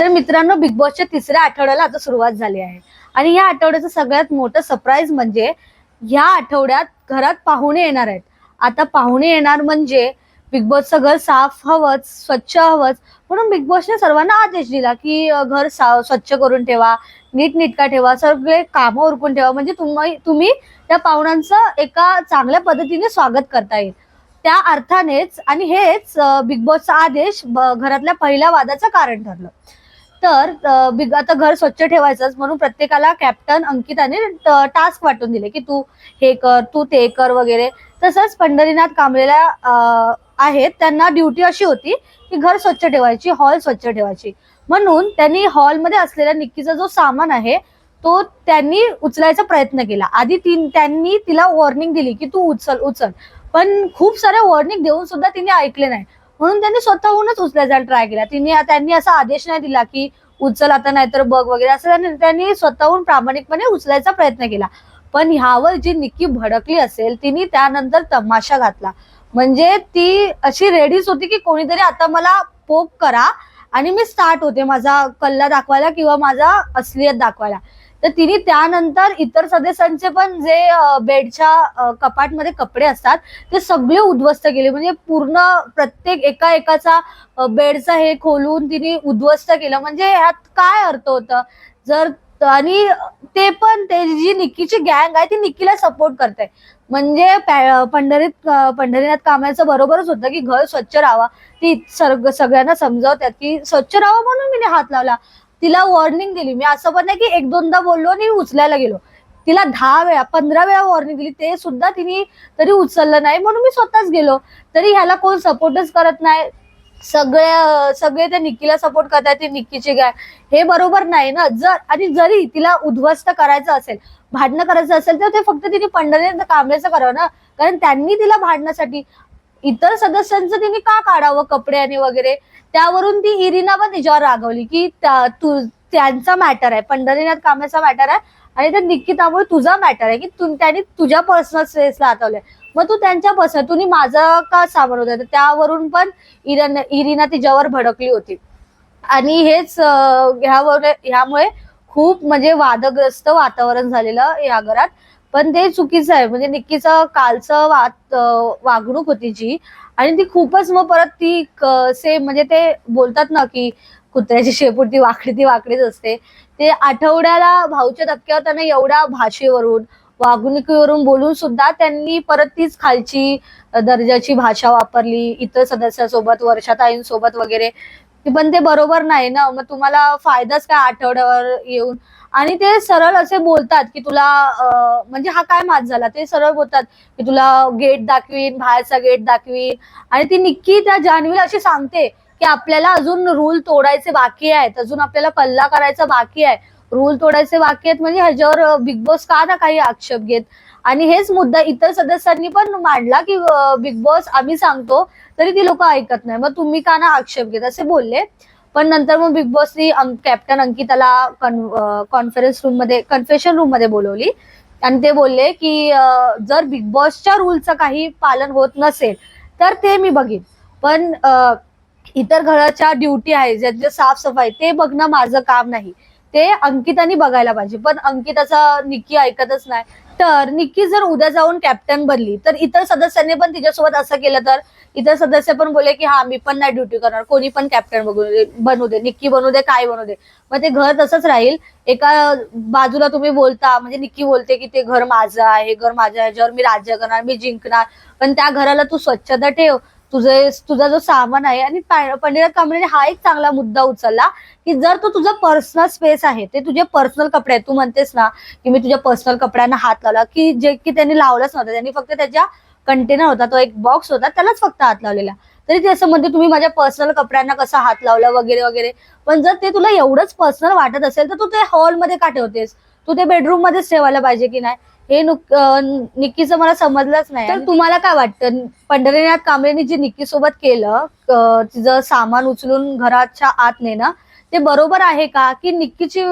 तर मित्रांनो बिग बॉसच्या तिसऱ्या आठवड्याला आता सुरुवात झाली आहे. आणि या आठवड्याचं सगळ्यात मोठं सरप्राईज म्हणजे ह्या आठवड्यात घरात पाहुणे येणार आहेत. आता पाहुणे येणार म्हणजे बिग बॉसचं घर साफ हवंच स्वच्छ हवंच. म्हणून बिग बॉसने सर्वांना आदेश दिला की घर सा स्वच्छ करून ठेवा नीटनिटका ठेवा सगळे कामं उरकून ठेवा. म्हणजे तुम्ही तुम्ही त्या पाहुण्यांचं एका चांगल्या पद्धतीने स्वागत करता येईल. त्या अर्थानेच आणि हेच बिग बॉसचा आदेश ब- घरातल्या पहिल्या वादाचं कारण ठरलं. तर बिग आता घर स्वच्छ ठेवायचंच म्हणून प्रत्येकाला कॅप्टन अंकिताने टास्क वाटून दिले की तू हे कर तू ते कर वगैरे. तसंच पंढरीनाथ कांबलेल्या आहेत. त्यांना ड्युटी अशी होती की घर स्वच्छ ठेवायची हॉल स्वच्छ ठेवायची. म्हणून त्यांनी हॉलमध्ये असलेल्या निक्कीचा जो सामान आहे तो त्यांनी उचलायचा प्रयत्न केला. आधी ती त्यांनी तिला वॉर्निंग दिली की तू उचल उचल. पण खूप साऱ्या वॉर्निंग देऊन सुद्धा तिने ऐकले नाही. म्हणून त्यांनी स्वतःहूनच उचलायचा ट्राय केला. तिने त्यांनी असा आदेश नाही दिला की उचल आता नाहीतर बघ वगैरे. असं त्यांनी स्वतःहून प्रामाणिकपणे उचलायचा प्रयत्न केला. पण ह्यावर जी निक्की भडकली असेल तिने त्यानंतर तमाशा घातला. म्हणजे ती अशी रेडीच होती की कोणीतरी आता मला पोक करा आणि मी स्टार्ट होते माझा कल्ला दाखवायला किंवा माझा असलियत दाखवायला. तर तिने त्यानंतर इतर सदस्यांचे पण जे बेडच्या कपाटमध्ये कपडे असतात ते सगळे उद्ध्वस्त केले. म्हणजे पूर्ण प्रत्येक एका एकाचा बेडचा हे खोलून तिने उद्ध्वस्त केलं. म्हणजे ह्यात काय अर्थ होतं? जर आणि ते पण ते जी निक्कीची गँग आहे ती निक्कीला सपोर्ट करते. म्हणजे पंढरीत पंढरीनाथ कामाचं बरोबरच होतं की घर स्वच्छ राहावा. ती सर्ग सगळ्यांना समजावतात की स्वच्छ राहावं म्हणून मी हात लावला. तिला वॉर्निंग दिली. मी असं पण नाही की एक दोनदा बोललो आणि उचलायला गेलो. तिला दहा वेळा पंधरा वेळा वॉर्निंग दिली. ते सुद्धा तिने तरी उचललं नाही म्हणून मी स्वतःच गेलो. तरी ह्याला कोण सपोर्टच करत नाही? सगळे सगळे ते निक्कीला सपोर्ट करतात ते निक्कीची गाय हे बरोबर नाही ना. जर आणि जरी तिला उद्ध्वस्त करायचं असेल भांडणं करायचं असेल तर ते फक्त तिने पंढरीने कांबळेचं करावं ना. कारण त्यांनी तिला भांडण्यासाठी इतर सदस्यांचं तिने का काढावं कपडे आणि वगैरे? त्यावरून ती इरिना पण तिच्यावर रागवली की त्या- तू त्यांचा मॅटर आहे पंढरीनाथ कामेचा मॅटर आहे आणि त्या निकितामुळे तुझा मॅटर आहे की तू त्यांनी तुझ्या पर्सनल स्पेसला हातवलंय. मग तू त्यांच्या पर्सनल तुम्ही माझं का सामान होतं तर त्यावरून पण इरन इरिना तिच्यावर भडकली होती. आणि हेच ह्यावर ह्यामुळे खूप म्हणजे वादग्रस्त वातावरण झालेलं या घरात. पण ते चुकीचं आहे. म्हणजे निक्कीचं कालचं वात वागणूक होती जी आणि ती खूपच मग परत ती सेम म्हणजे ते बोलतात ना की कुत्र्याची शेपूट ती वाकडी ती वाकडीच असते. ते आठवड्याला भाऊच्या धक्क्यावर त्यांना एवढ्या भाषेवरून वागणुकीवरून बोलून सुद्धा त्यांनी परत तीच खालची दर्जाची भाषा वापरली. इतर सदस्यासोबत वर्षाताईंसोबत वगैरे. पण ते बरोबर नाही ना मग तुम्हाला फायदाच काय आठवड्यावर येऊन? आणि ते सरळ असे बोलतात की तुला म्हणजे हा काय मात झाला? ते सरळ बोलतात की तुला गेट दाखवीन बाहेरचा गेट दाखवीन. आणि ती निक्की त्या जान्हवीला अशी सांगते की आपल्याला अजून रूल तोडायचे बाकी आहेत अजून आपल्याला पल्ला करायचा बाकी आहे. रूल तोडायचे वाक्य आहेत म्हणजे ह्याच्यावर बिग बॉस का ना काही आक्षेप घेत? आणि हेच मुद्दा इतर सदस्यांनी पण मांडला की बिग बॉस आम्ही सांगतो तरी ती लोक ऐकत नाही. मग तुम्ही का ना आक्षेप घेत? असे बोलले. पण नंतर मग बिग बॉसनी कॅप्टन अंकिताला कॉन्फरन्स रूममध्ये कन्फेशन रूममध्ये बोलवली. आणि ते बोलले की जर बिग बॉसच्या रूलचं काही पालन होत नसेल तर ते मी बघीन. पण इतर घराच्या ड्युटी आहे ज्यांची साफसफाई ते बघणं माझं काम नाही. ते अंकितानी बघायला पाहिजे. पण अंकिताचा निक्की ऐकतच नाही. तर निक्की जर उद्या जाऊन कॅप्टन बनली तर इतर सदस्यांनी पण तिच्यासोबत असं केलं तर? इतर सदस्य पण बोले की हा मी पण नाही ड्युटी करणार. कोणी पण कॅप्टन बघू दे बनू दे. निक्की बनू दे काय बनू दे. मग ते घर तसंच राहील. एका बाजूला तुम्ही बोलता म्हणजे निक्की बोलते की ते घर माझं आहे घर माझ्या ह्याच्यावर मी राज्य करणार मी जिंकणार. पण त्या घराला तू स्वच्छता ठेव. तुझे तुझा जो सामान आहे आणि पा- पंडित कांबळेने हा एक चांगला मुद्दा उचलला की जर तो तुझा पर्सनल स्पेस आहे ते तुझे पर्सनल कपडे आहेत. तू म्हणतेस ना की मी तुझ्या पर्सनल कपड्यांना हात लावला की जे की त्यांनी लावलाच नव्हतं. त्यांनी फक्त त्याच्या कंटेनर होता तो एक बॉक्स होता त्यालाच फक्त हात लावलेला. तरी ते असं म्हणते तुम्ही माझ्या पर्सनल कपड्यांना कसा हात लावला वगैरे वगैरे? पण जर ते तुला एवढंच पर्सनल वाटत असेल तर तू ते हॉलमध्ये का ठेवतेस? तू ते बेडरूम मध्येच ठेवायला पाहिजे की नाही? हे निक्कीचं मला समजलंच नाही. तर तुम्हाला काय वाटतं? पंढरीनाथ कांबळेने जे निक्की सोबत केलं तिचं सामान उचलून घराच्या आत नेणं ते बरोबर आहे का? की निक्कीची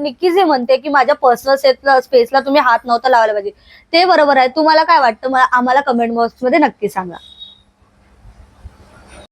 निक्की जे म्हणते की माझ्या पर्सनल स्पेसला तुम्ही हात नव्हता लावायला पाहिजे ते बरोबर आहे. तुम्हाला काय वाटतं? मला आम्हाला कमेंट बॉक्समध्ये नक्की सांगा.